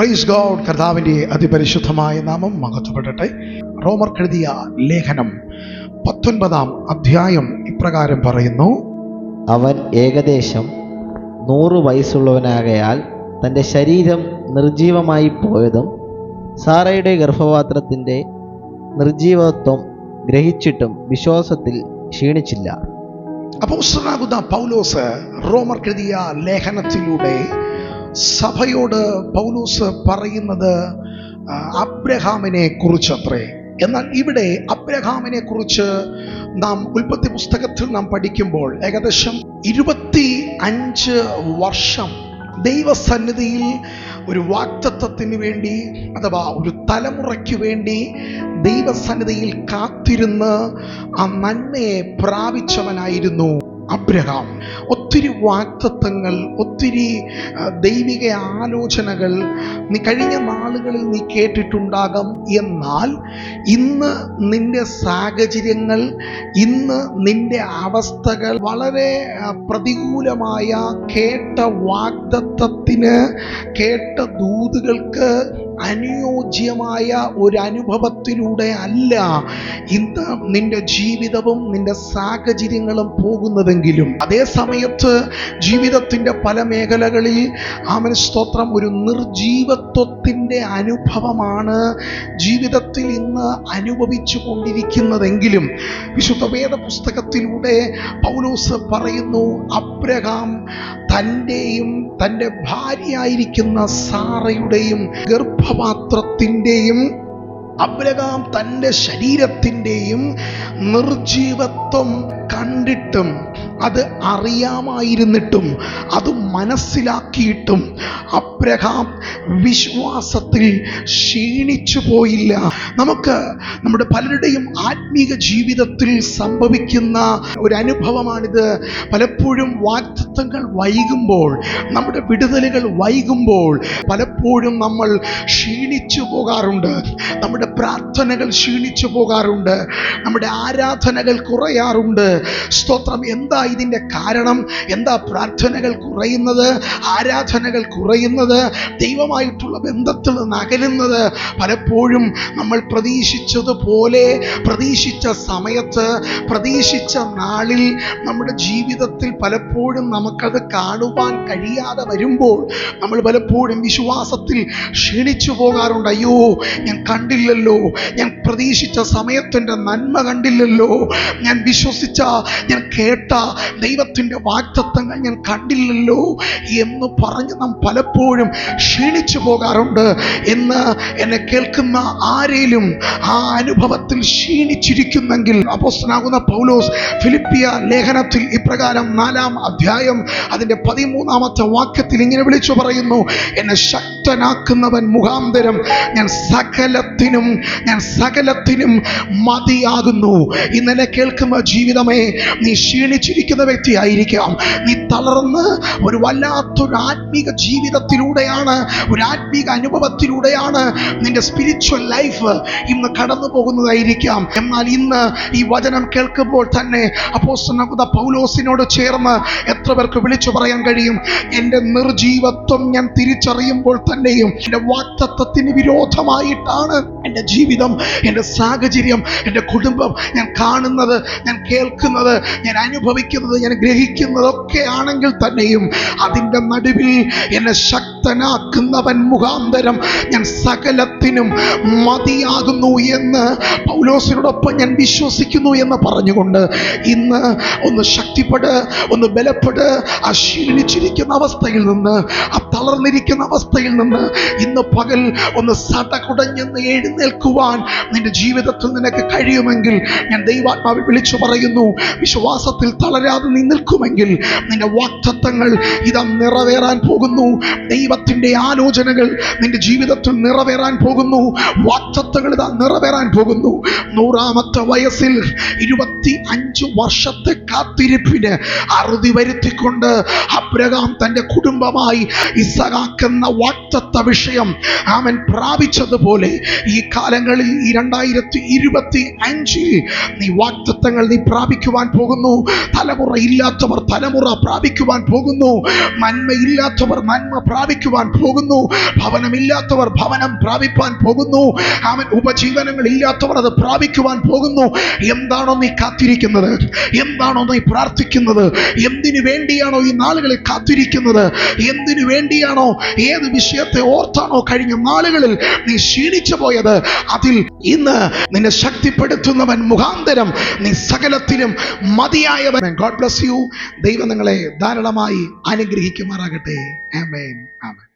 Praise God കർത്താവിന്റെ അതിപരിശുദ്ധമായ നാമം മഹത്വപ്പെടട്ടെ. റോമർ എഴുതിയ ലേഖനം പത്തൊൻപതാം അധ്യായം ഇപ്രകാരം പറയുന്നു. അവൻ ഏകദേശം നൂറ് വയസ്സുള്ളവനാകയാൽ തന്റെ ശരീരം നിർജീവമായി പോയതും സാറയുടെ ഗർഭപാത്രത്തിന്റെ നിർജീവത്വം ഗ്രഹിച്ചിട്ടും വിശ്വാസത്തിൽ ക്ഷീണിച്ചില്ല. അപ്പോസ്തലനാകുന്ന പൗലോസ് റോമർ കൃതിയ ലേഖനത്തിലൂടെ സഭയോട് പൗലൂസ് പറയുന്നത് അബ്രഹാമിനെ കുറിച്ചത്രേ. എന്നാൽ ഇവിടെ അബ്രഹാമിനെ കുറിച്ച് നാം ഉൽപ്പത്തി പുസ്തകത്തിൽ നാം പഠിക്കുമ്പോൾ ഏകദേശം ഇരുപത്തി അഞ്ച് വർഷം ദൈവസന്നിധിയിൽ ഒരു വാക്തത്വത്തിന് വേണ്ടി അഥവാ ഒരു തലമുറയ്ക്ക് വേണ്ടി ദൈവസന്നിധിയിൽ കാത്തിരുന്ന് ആ നന്മയെ പ്രാപിച്ചവനായിരുന്നു അബ്രഹാം. ഒത്തിരി വാക്തത്വങ്ങൾ ഒത്തിരി ദൈവിക ആലോചനകൾ നീ കഴിഞ്ഞ നാളുകളിൽ നീ കേട്ടിട്ടുണ്ടാകാം. എന്നാൽ ഇന്ന് നിന്റെ സാഹചര്യങ്ങൾ ഇന്ന് നിന്റെ അവസ്ഥകൾ വളരെ പ്രതികൂലമായ കേട്ട വാഗ്ദത്വത്തിന് കേട്ട ദൂതുകൾക്ക് അനുയോജ്യമായ ഒരു അനുഭവത്തിലൂടെ അല്ല ഇന്ന് നിന്റെ ജീവിതവും നിന്റെ സാഹചര്യങ്ങളും പോകുന്നതെങ്കിലും. അതേ സമയത്ത് ജീവിതത്തിന്റെ പല മേഖലകളിൽ ആമൻ സ്തോത്രം ഒരു നിർജീവത്വത്തിന്റെ അനുഭവമാണ് ജീവിതത്തിൽ ഇന്ന് അനുഭവിച്ചു കൊണ്ടിരിക്കുന്നതെങ്കിലും വിശുദ്ധ വേദ പുസ്തകത്തിലൂടെ പൗലോസ് പറയുന്നു അബ്രഹാം തന്റെയും തന്റെ ഭാര്യയായിരിക്കുന്ന സാറയുടെയും ഗർഭപാത്രത്തിന്റെയും അബ്രഹാം തന്റെ ശരീരത്തിന്റെയും നിർജീവത്വം കണ്ടിട്ടും അത് അറിയാമായിരുന്നിട്ടും അത് മനസ്സിലാക്കിയിട്ടും അബ്രഹാം വിശ്വാസത്തിൽ ക്ഷീണിച്ചു പോയില്ല. നമുക്ക് നമ്മുടെ പലരുടെയും ആത്മീക ജീവിതത്തിൽ സംഭവിക്കുന്ന ഒരു അനുഭവമാണിത്. പലപ്പോഴും വാക്തത്വങ്ങൾ വൈകുമ്പോൾ നമ്മുടെ വിടുതലുകൾ വൈകുമ്പോൾ പലപ്പോഴും നമ്മൾ ക്ഷീണിച്ചു പോകാറുണ്ട്. നമ്മുടെ പ്രാർത്ഥനകൾ ക്ഷീണിച്ചു പോകാറുണ്ട്. നമ്മുടെ ആരാധനകൾ കുറയാറുണ്ട്. സ്തോത്രം എന്താ ഇതിന്റെ കാരണം? എന്താ പ്രാർത്ഥനകൾ കുറയുന്നത്? ആരാധനകൾ കുറയുന്നത് ദൈവമായിട്ടുള്ള ബന്ധത്തിൽ നിന്ന് അകലുന്നത് പലപ്പോഴും നമ്മൾ പ്രതീക്ഷിച്ചതുപോലെ പ്രതീക്ഷിച്ച സമയത്ത് പ്രതീക്ഷിച്ച നാളിൽ നമ്മുടെ ജീവിതത്തിൽ പലപ്പോഴും നമുക്കത് കാണുവാൻ കഴിയാതെ വരുമ്പോൾ നമ്മൾ പലപ്പോഴും വിശ്വാസത്തിൽ ക്ഷീണിച്ചു പോകാറുണ്ട്. അയ്യോ ഞാൻ കണ്ടില്ലല്ലോ. ഞാൻ പ്രതീക്ഷിച്ച സമയത്തിന്റെ നന്മ കണ്ടില്ലല്ലോ. ഞാൻ വിശ്വസിച്ച ഞാൻ കേട്ട ദൈവത്തിന്റെ വാക്തത്വങ്ങൾ ഞാൻ കണ്ടില്ലല്ലോ. എന്ന് പറഞ്ഞ് നാം പലപ്പോഴും ക്ഷീണിച്ചു പോകാറുണ്ട് എന്ന് എന്നെ കേൾക്കുന്ന ആരേലും ആ അനുഭവത്തിൽ ക്ഷീണിച്ചിരിക്കുന്നെങ്കിൽ അപ്പോസ്തനാകുന്ന പൗലോസ് ഫിലിപ്പിയ ലേഖനത്തിൽ ഇപ്രകാരം നാലാം അധ്യായം അതിന്റെ പതിമൂന്നാമത്തെ വാക്യത്തിൽ ഇങ്ങനെ വിളിച്ചു പറയുന്നു എന്നെ ശക്തനാക്കുന്നവൻ മുഖാന്തരം ഞാൻ സകലത്തിനും ഞാൻ സകലത്തിനും മതിയാകുന്നു. ഇന്നലെ കേൾക്കുന്ന ജീവിതമേ നീ ക്ഷീണിച്ചിരിക്കുന്ന വ്യക്തിയായിരിക്കാം. നീ തളർന്ന് ഒരു വല്ലാത്തൊരു ആത്മീക ജീവിതത്തിലൂടെയാണ് ഒരു ആത്മീക അനുഭവത്തിലൂടെയാണ് നിന്റെ സ്പിരിച്വൽ ലൈഫ് ഇന്ന് കടന്നു പോകുന്നതായിരിക്കാം. എന്നാൽ ഇന്ന് ഈ വചനം കേൾക്കുമ്പോൾ തന്നെ അപ്പോസ്തലനാകുന്ന പൗലോസിനോട് ചേർന്ന് എത്ര പേർക്ക് വിളിച്ചു പറയാൻ കഴിയും? എന്റെ നിർജീവത്വം ഞാൻ തിരിച്ചറിയുമ്പോൾ തന്നെയും എന്റെ വാക്തത്വത്തിന് വിരോധമായിട്ടാണ് എന്റെ ജീവിതം എന്റെ സാഹചര്യം എന്റെ കുടുംബം ഞാൻ കാണുന്നത് ഞാൻ കേൾക്കുന്നത് ഞാൻ അനുഭവിക്കുന്നത് ഞാൻ ഗ്രഹിക്കുന്നതൊക്കെ ആണെങ്കിൽ തന്നെയും അതിന്റെ നടുവിൽ എന്നെ ശക്തനാക്കുന്നവൻ മുഖാന്തരം ഞാൻ സകലത്തിനും മതിയാകുന്നു എന്ന് പൗലോസിനോടൊപ്പം ഞാൻ വിശ്വസിക്കുന്നു എന്ന് പറഞ്ഞുകൊണ്ട് ഇന്ന് ഒന്ന് ശക്തിപ്പെട് ഒന്ന് ബലപ്പെട്. ആ ക്ഷീണിച്ചിരിക്കുന്ന അവസ്ഥയിൽ നിന്ന് ആ തളർന്നിരിക്കുന്ന അവസ്ഥയിൽ നിന്ന് ഇന്ന് പകൽ ഒന്ന് സടകുടഞ്ഞെന്ന് എഴുന്നേൽക്കുവാൻ നിന്റെ ജീവിതത്തിൽ നിനക്ക് കഴിയുമെങ്കിൽ ഞാൻ ദൈവാത്മാവിൽ വിളിച്ചു പറയുന്നു. വിശ്വാസത്തിൽ തളരാതെ നീ നിൽക്കുമെങ്കിൽ നിന്റെ വാക്തത്വങ്ങൾ ഇതാ നിറവേറാൻ പോകുന്നു. ദൈവത്തിന്റെ ആലോചനകൾ നിന്റെ ജീവിതത്തിൽ നിറവേറാൻ പോകുന്നു. വാക്തത്വങ്ങൾ ഇതാ നിറവേറാൻ പോകുന്നു. നൂറാമത്തെ വയസ്സിൽ ഇരുപത്തി അഞ്ച് വർഷത്തെ കാത്തിരിപ്പിന് അറുതി വരുത്തിക്കൊണ്ട് അബ്രഹാം തന്റെ കുടുംബമായി ഇസഹാക്കുന്ന വാക്തത്വ വിഷയം അവൻ പ്രാപിച്ചതുപോലെ ഈ കാലങ്ങളിൽ ഈ രണ്ടായിരത്തി ഇരുപത്തി അഞ്ചിൽ നീ വാക്തത്വങ്ങൾ നീ പ്രാപിക്കുവാൻ പോകുന്നു. തല തലമുറ ഇല്ലാത്തവർ തലമുറ പ്രാപിക്കുവാൻ പോകുന്നു. നന്മയില്ലാത്തവർ നന്മ പ്രാപിക്കുവാൻ പോകുന്നു. ഭവനമില്ലാത്തവർ ഭവനം പ്രാപിപ്പാൻ പോകുന്നു. അവൻ ഉപജീവനങ്ങൾ ഇല്ലാത്തവർ അത് പ്രാപിക്കുവാൻ പോകുന്നു. എന്താണോ നീ കാത്തിരിക്കുന്നത്? എന്താണോ നീ പ്രാർത്ഥിക്കുന്നത്? എന്തിനു വേണ്ടിയാണോ ഈ നാളുകളിൽ കാത്തിരിക്കുന്നത്? എന്തിനു വേണ്ടിയാണോ ഏത് വിഷയത്തെ ഓർത്താണോ കഴിഞ്ഞ നാളുകളിൽ നീ ക്ഷീണിച്ചു പോയത്? അതിൽ ഇന്ന് നിന്നെ ശക്തിപ്പെടുത്തുന്നവൻ മുഖാന്തരം നീ സകലത്തിലും മതിയായവൻ. ഗോഡ് ബ്ലസ് യു ദൈവം നിങ്ങളെ ധാരാളമായി അനുഗ്രഹിക്കുമാറാകട്ടെ. ആമേൻ. ആമേൻ.